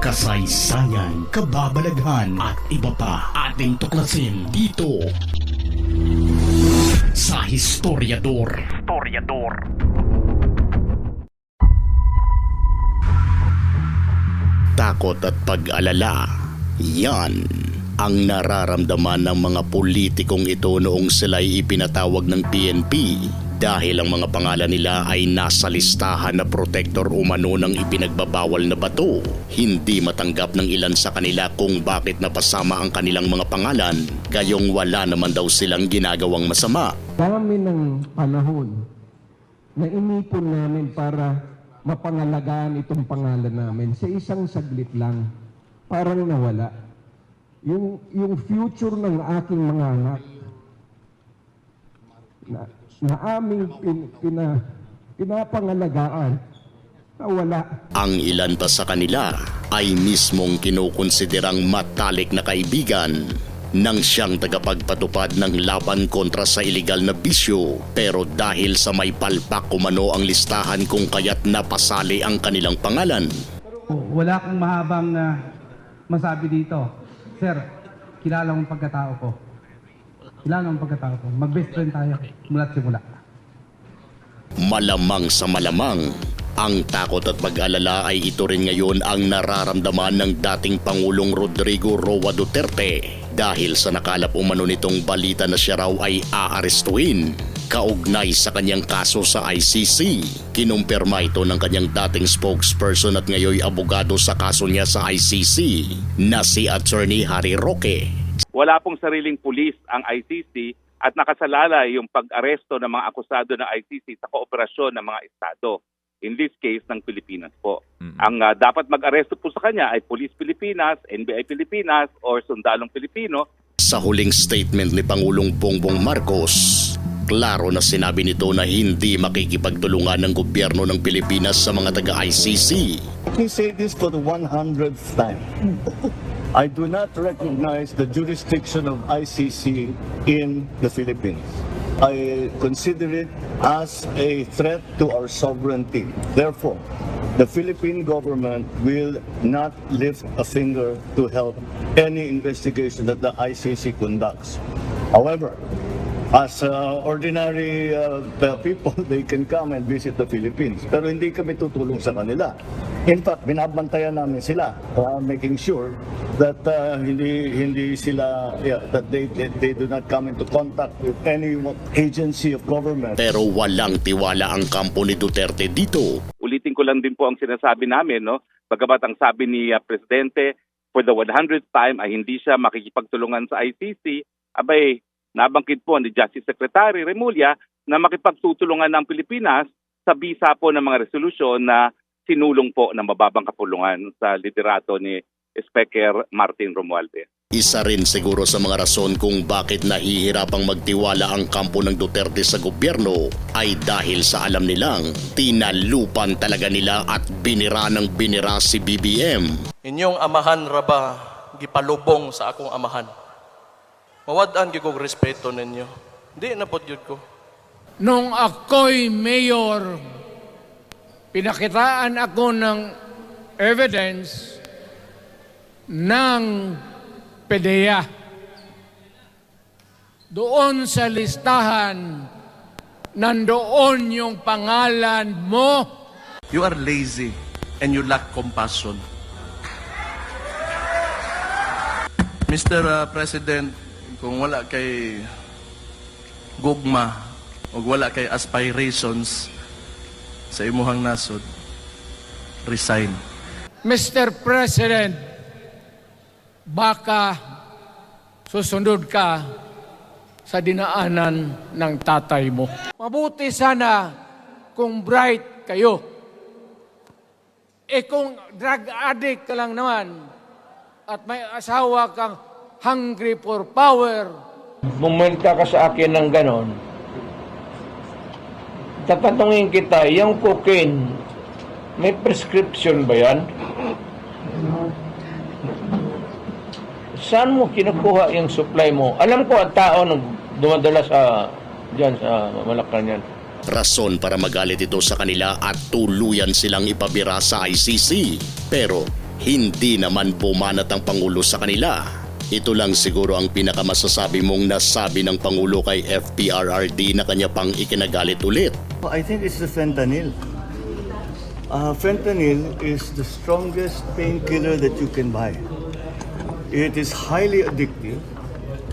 kasaysayan, kababalaghan at iba pa ating tuklasin dito sa Historiador. Historiador. Takot at pag-alala, yan ang nararamdaman ng mga politikong ito noong sila'y ipinatawag ng PNP dahil ang mga pangalan nila ay nasa listahan na protektor umano ng ipinagbabawal na bato. Hindi matanggap ng ilan sa kanila kung bakit napasama ang kanilang mga pangalan, gayong wala naman daw silang ginagawang masama. dami ng panahon na inipon namin para mapangalagaan itong pangalan namin sa isang saglit lang. Parang nawala. Yung, yung future ng aking mga anak na, na aming pin, pina, pinapangalagaan, nawala. Ang ilan pa sa kanila ay mismong kinukonsiderang matalik na kaibigan nang siyang tagapagpatupad ng laban kontra sa ilegal na bisyo pero dahil sa may palpak kumano ang listahan kung kaya't napasali ang kanilang pangalan. Wala akong mahabang ah, masabi dito. Sir, kilala mo ang pagkatao ko. Mo ang pagkatao ko. Mag-best friend tayo mula't simula. Malamang sa malamang, ang takot at pag-alala ay ito rin ngayon ang nararamdaman ng dating Pangulong Rodrigo Roa Duterte dahil sa nakalap umano nitong balita na siya raw ay aarestuhin. Kaugnay sa kanyang kaso sa ICC, kinumpirma ito ng kanyang dating spokesperson at ngayoy abogado sa kaso niya sa ICC na si Attorney Harry Roque. Wala pong sariling pulis ang ICC at nakasalala yung pag-aresto ng mga akusado ng ICC sa kooperasyon ng mga estado. In this case, ng Pilipinas po. Ang ah, dapat mag-aresto po sa kanya ay Police Pilipinas, NBI Pilipinas, or Sundalong Pilipino Sa huling statement ni Pangulong Bongbong Marcos, klaro na sinabi nito na hindi makikipagtulungan ng gobyerno ng Pilipinas sa mga taga-ICC. Let me say this for the 100th time. I do not recognize the jurisdiction of ICC in the Philippines. I consider it as a threat to our sovereignty. Therefore, the Philippine government will not lift a finger to help any investigation that the ICC conducts. However, as uh, ordinary uh, people, they can come and visit the Philippines. Pero hindi kami tutulong sa kanila. In fact, binabantayan namin sila, uh, making sure that uh, hindi hindi sila yeah, that they, they they do not come into contact with any agency of government. Pero walang tiwala ang kampo ni Duterte dito. ulitin ko lang din po ang sinasabi namin, no? Bagamat ang sabi ni ah, Presidente, for the 100th time ay hindi siya makikipagtulungan sa ICC, abay, nabangkit po ni Justice Secretary Remulla na makipagtutulungan ng Pilipinas sa bisa po ng mga resolusyon na sinulong po ng mababang kapulungan sa liderato ni Speaker Martin Romualdez. Isa rin siguro sa mga rason kung bakit nahihirapang magtiwala ang kampo ng Duterte sa gobyerno ay dahil sa alam nilang tinalupan talaga nila at binira ng binira si BBM. Inyong amahan raba gipalubong sa akong amahan. Mawad-an gyud kog respeto ninyo. Di na pod gyud ko. Nung ako'y mayor, pinakitaan ako ng evidence ng PDEA. Doon sa listahan, nandoon yung pangalan mo. You are lazy and you lack compassion. Mr. uh, President, kung wala kay gugma o wala kay aspirations sa imuhang nasod, resign. Mr. President, baka susunod ka sa dinaanan ng tatay mo. Mabuti sana kung bright kayo. Eh kung drug addict ka lang naman at may asawa kang hungry for power, Bumunta ka sa akin ng ganon, tatanungin kita, yung cocaine, may prescription ba yan? Saan mo kinukuha yung supply mo? Alam ko ang tao nang dumadala sa dyan sa Malacanang. Rason para magalit ito sa kanila at tuluyan silang ipabira sa ICC. Pero hindi naman bumanat ang Pangulo sa kanila. Ito lang siguro ang pinakamasasabi mong nasabi ng Pangulo kay FPRRD na kanya pang ikinagalit ulit. I think it's the fentanyl. Uh, fentanyl is the strongest painkiller that you can buy. It is highly addictive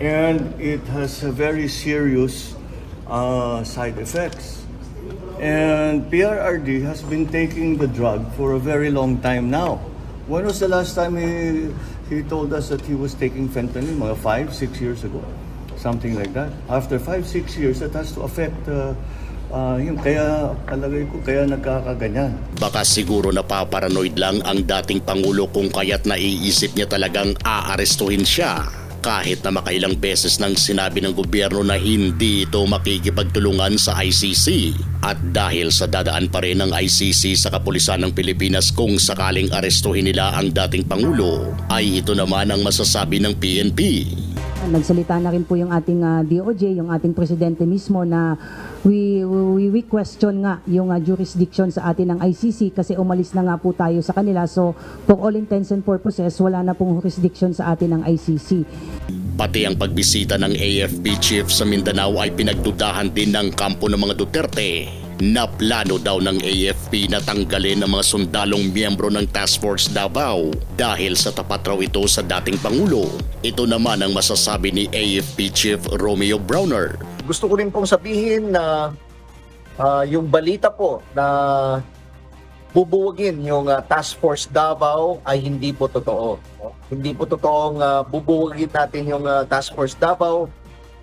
and it has a very serious uh, side effects. And PRRD has been taking the drug for a very long time now. When was the last time he, he told us that he was taking fentanyl? Mga five, six years ago. Something like that. After five, six years, that has to affect uh, uh, yun. Kaya, palagay ko, kaya nagkakaganyan. Baka siguro napaparanoid lang ang dating Pangulo kung kaya't naiisip niya talagang aarestuhin siya. Kahit na makailang beses nang sinabi ng gobyerno na hindi ito makikipagtulungan sa ICC. At dahil sa dadaan pa rin ng ICC sa kapulisan ng Pilipinas kung sakaling arestuhin nila ang dating Pangulo, ay ito naman ang masasabi ng PNP. Nagsalita na rin po yung ating ah, DOJ, yung ating presidente mismo na we, we, we question nga yung ah, jurisdiction sa atin ng ICC kasi umalis na nga po tayo sa kanila. So for all intents and purposes, wala na pong jurisdiction sa atin ng ICC. Pati ang pagbisita ng AFP chief sa Mindanao ay pinagdudahan din ng kampo ng mga Duterte na plano daw ng AFP na tanggalin ang mga sundalong miyembro ng Task Force Davao dahil sa tapat raw ito sa dating Pangulo. Ito naman ang masasabi ni AFP Chief Romeo Browner. gusto ko rin pong sabihin na ah, yung balita po na bubuwagin yung ah, Task Force Davao ay hindi po totoo. Hindi po totoong ah, bubuwagin natin yung ah, Task Force Davao.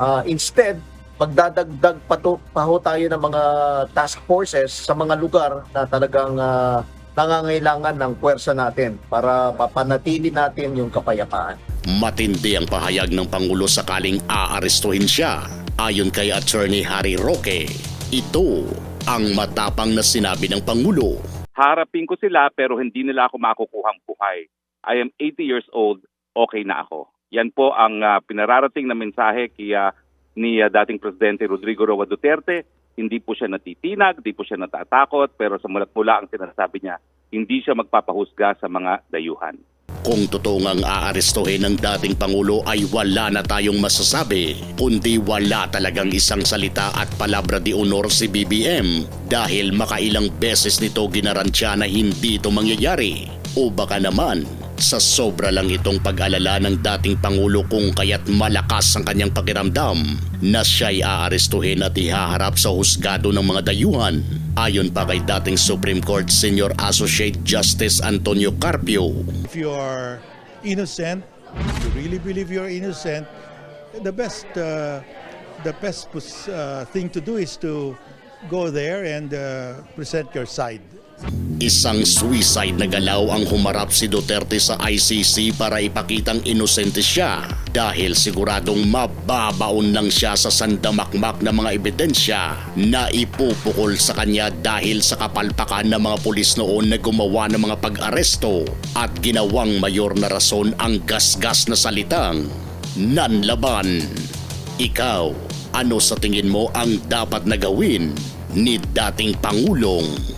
Ah, instead, magdadagdag pa, to, pa ho tayo ng mga task forces sa mga lugar na talagang ah, nangangailangan ng puwersa natin para papanatili natin yung kapayapaan. Matindi ang pahayag ng Pangulo sakaling aarestuhin siya. Ayon kay Attorney Harry Roque, ito ang matapang na sinabi ng Pangulo. Harapin ko sila pero hindi nila ako makukuhang buhay. I am 80 years old, okay na ako. Yan po ang ah, pinararating na mensahe kaya ni ah, dating Presidente Rodrigo Roa Duterte. Hindi po siya natitinag, hindi po siya natatakot, pero sa mulat mula ang sinasabi niya, hindi siya magpapahusga sa mga dayuhan. Kung totoo ngang aarestuhin ng dating Pangulo ay wala na tayong masasabi, kundi wala talagang isang salita at palabra di honor si BBM dahil makailang beses nito ginarantya na hindi ito mangyayari. O baka naman, sa sobra lang itong pag-alala ng dating Pangulo kung kaya't malakas ang kanyang pakiramdam na siya'y aarestuhin at ihaharap sa husgado ng mga dayuhan. Ayon pa kay dating Supreme Court Senior Associate Justice Antonio Carpio, if you are innocent, you really believe you're innocent, the best uh, the best uh, thing to do is to go there and uh, present your side. Isang suicide na galaw ang humarap si Duterte sa ICC para ipakitang inosente siya dahil siguradong mababaon lang siya sa sandamakmak na mga ebidensya na ipupukol sa kanya dahil sa kapalpakan ng mga pulis noon na gumawa ng mga pag-aresto at ginawang mayor na rason ang gasgas na salitang nanlaban. Ikaw, ano sa tingin mo ang dapat na gawin ni dating Pangulong